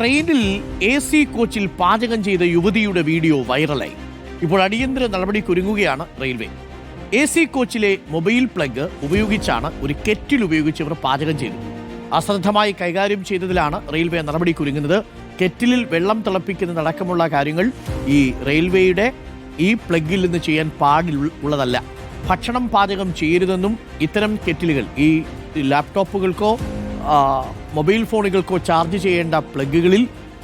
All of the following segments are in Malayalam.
ട്രെയിനിൽ എ സി കോച്ചിൽ പാചകം ചെയ്ത യുവതിയുടെ വീഡിയോ വൈറലായി. ഇപ്പോൾ അടിയന്തര നടപടിക്കൊരുങ്ങുകയാണ് റെയിൽവേ. എ സി കോച്ചിലെ മൊബൈൽ പ്ലഗ് ഉപയോഗിച്ചാണ് ഒരു കെറ്റിൽ ഉപയോഗിച്ച് ഇവർ പാചകം ചെയ്തത്. അശ്രദ്ധമായി കൈകാര്യം ചെയ്തതിലാണ് റെയിൽവേ നടപടിക്കൊരുങ്ങുന്നത്. കെറ്റിലിൽ വെള്ളം തിളപ്പിക്കുന്നതടക്കമുള്ള കാര്യങ്ങൾ ഈ റെയിൽവേയുടെ ഈ പ്ലഗിൽ നിന്ന് ചെയ്യാൻ പാടുള്ളതല്ല ഭക്ഷണം പാചകം ചെയ്യരുതെന്നും ഇത്തരം കെറ്റിലുകൾ ഈ ലാപ്ടോപ്പുകൾക്കോ മൊബൈൽ ഫോണുകൾക്കോ ചാർജ് ചെയ്യേണ്ട പ്ലഗുകളിൽ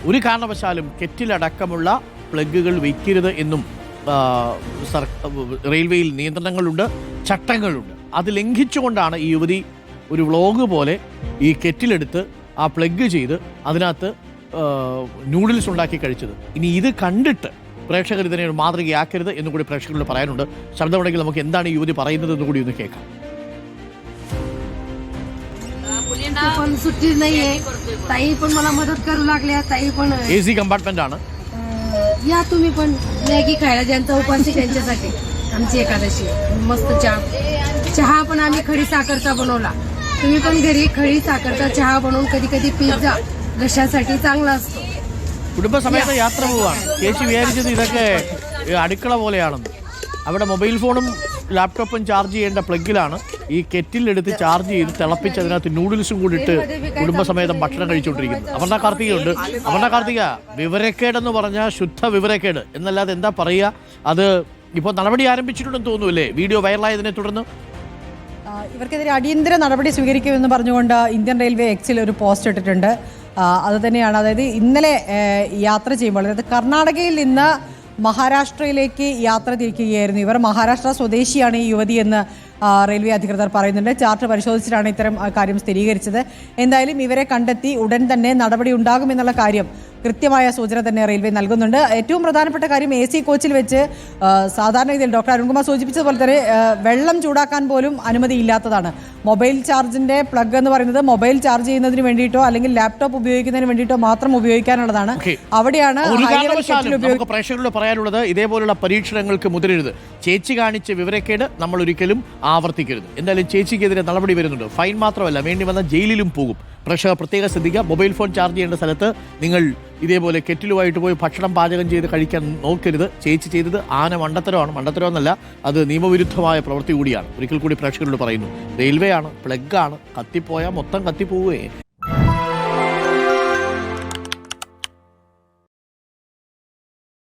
ഒരു കാരണവശാലും കെറ്റിലടക്കമുള്ള പ്ലഗുകൾ വയ്ക്കരുത് എന്നും റെയിൽവേയിൽ നിയന്ത്രണങ്ങളുണ്ട് ചട്ടങ്ങളുണ്ട്. അത് ലംഘിച്ചുകൊണ്ടാണ് ഈ യുവതി ഒരു വ്ളോഗ് പോലെ ഈ കെറ്റിലെടുത്ത് ആ പ്ലഗ് ചെയ്ത് അതിനകത്ത് നൂഡിൽസ് ഉണ്ടാക്കി കഴിച്ചത്. ഇനി ഇത് കണ്ടിട്ട് പ്രേക്ഷകർ ഇതിനെ ഒരു മാതൃകയാക്കരുത് എന്നുകൂടി പ്രേക്ഷകരോട് പറയാനുണ്ട്. ശബ്ദമുണ്ടെങ്കിൽ നമുക്ക് എന്താണ് ഈ യുവതി പറയുന്നത് എന്ന് കൂടി ഒന്ന് കേൾക്കാം. ते पण सुट्टी नाहीये ताई पण मला मदत करू लागल्या ताई पण എ സി കമ്പാർട്ട്മെന്റ് ആണ് अं, या तुम्ही पण मॅगी खायला ज्यांचा उपास आहे त्यांच्यासाठी आमची एकादशी मस्त चहा चहा पण आम्ही खडी साखरचा बनवला तुम्ही पण घरी खडी साखरचा चहा बनवून कधी कधी पीत जा घशासाठी चांगला असतो കുടുംബസമേത യാത്ര പോവാണ് ചേച്ചി വിചാരിച്ചത് ഇതൊക്കെ ഈ അടുക്കള പോലെയാണെന്ന് അവിടെ മൊബൈൽ ഫോണും ലാപ്ടോപ്പും ചാർജ് ചെയ്യേണ്ട പ്ലഗിലാണ് ഈ കെറ്റിലെടുത്ത് ചാർജ് ചെയ്ത് തിളപ്പിച്ച് അതിനകത്ത് നൂഡിൽസും കൂടി ഇട്ട് കുടുംബസമേതം ഭക്ഷണം കഴിച്ചുകൊണ്ടിരിക്കുന്നത് കാർത്തിക ഉണ്ട് അമർണ കാർത്തിക വിവരക്കേടെന്ന് പറഞ്ഞാൽ ശുദ്ധ വിവരക്കേട്. എന്നല്ലാതെ എന്താ പറയുക? അത് ഇപ്പോൾ നടപടി ആരംഭിച്ചിട്ടുണ്ടെന്ന് തോന്നുന്നു വീഡിയോ വൈറലായതിനെ തുടർന്ന്? ഇവർക്കെതിരെ അടിയന്തര നടപടി സ്വീകരിക്കുമെന്ന് പറഞ്ഞുകൊണ്ട് ഇന്ത്യൻ റെയിൽവേ എക്സിൽ ഒരു പോസ്റ്റ് ഇട്ടിട്ടുണ്ട്. അത് തന്നെയാണ്. അതായത് ഇന്നലെ യാത്ര ചെയ്യുമ്പോൾ അതായത് കർണാടകയിൽ നിന്ന് മഹാരാഷ്ട്രയിലേക്ക് യാത്ര തിരിക്കുകയായിരുന്നു. ഇവർ മഹാരാഷ്ട്ര സ്വദേശിയാണ് ഈ യുവതി എന്ന് ആ, റെയിൽവേ അധികൃതർ പറയുന്നുണ്ട്. ചാർട്ട് പരിശോധിച്ചിട്ടാണ് ഇത്തരം കാര്യം സ്ഥിരീകരിച്ചത്. എന്തായാലും ഇവരെ കണ്ടെത്തി ഉടൻ തന്നെ നടപടി ഉണ്ടാകുമെന്നുള്ള കാര്യം കൃത്യമായ സൂചന തന്നെ റെയിൽവേ നൽകുന്നുണ്ട്. ഏറ്റവും പ്രധാനപ്പെട്ട കാര്യം എ സി കോച്ചിൽ വെച്ച് സാധാരണ ഇതിൽ ഡോക്ടർ അരുൺകുമാർ സൂചിപ്പിച്ചതുപോലെ തന്നെ വെള്ളം ചൂടാക്കാൻ പോലും അനുമതി ഇല്ലാത്തതാണ്. മൊബൈൽ ചാർജിന്റെ പ്ലഗ് എന്ന് പറയുന്നത് മൊബൈൽ ചാർജ് ചെയ്യുന്നതിന് വേണ്ടിയിട്ടോ അല്ലെങ്കിൽ ലാപ്ടോപ്പ് ഉപയോഗിക്കുന്നതിന് വേണ്ടിയിട്ടോ മാത്രം ഉപയോഗിക്കാനുള്ളതാണ്. അവിടെയാണ് പ്രേക്ഷകരോട് പറയാനുള്ളത് ഇതേപോലുള്ള പരീക്ഷണങ്ങൾക്ക് മുതിരരുത്. ചേച്ചി കാണിച്ച വിവരക്കേട് നമ്മൾ ഒരിക്കലും ആവർത്തിക്കരുത്. എന്തായാലും ചേച്ചിക്കെതിരെ നടപടി വരുന്നുണ്ട്. ഫൈൻ മാത്രമല്ല വേണ്ടി വന്ന ജയിലിലും പോകും. പ്രേക്ഷകർ പ്രത്യേകം ശ്രദ്ധിക്കുക മൊബൈൽ ഫോൺ ചാർജ് ചെയ്യേണ്ട സ്ഥലത്ത് നിങ്ങൾ ഇതേപോലെ കെറ്റിലുമായിട്ട് പോയി ഭക്ഷണം പാചകം ചെയ്ത് കഴിക്കാൻ നോക്കരുത്. ചേച്ചി ചെയ്തത് ആന മണ്ടത്തരമാണ്. മണ്ടത്തരം എന്നല്ല അത് നിയമവിരുദ്ധമായ പ്രവൃത്തി കൂടിയാണ്. ഒരിക്കൽ കൂടി പ്രേക്ഷകരോട് പറയുന്നു റെയിൽവേ ആണ് പ്ലഗ് ആണ് കത്തിപ്പോയാൽ മൊത്തം കത്തിപ്പോവുകയെ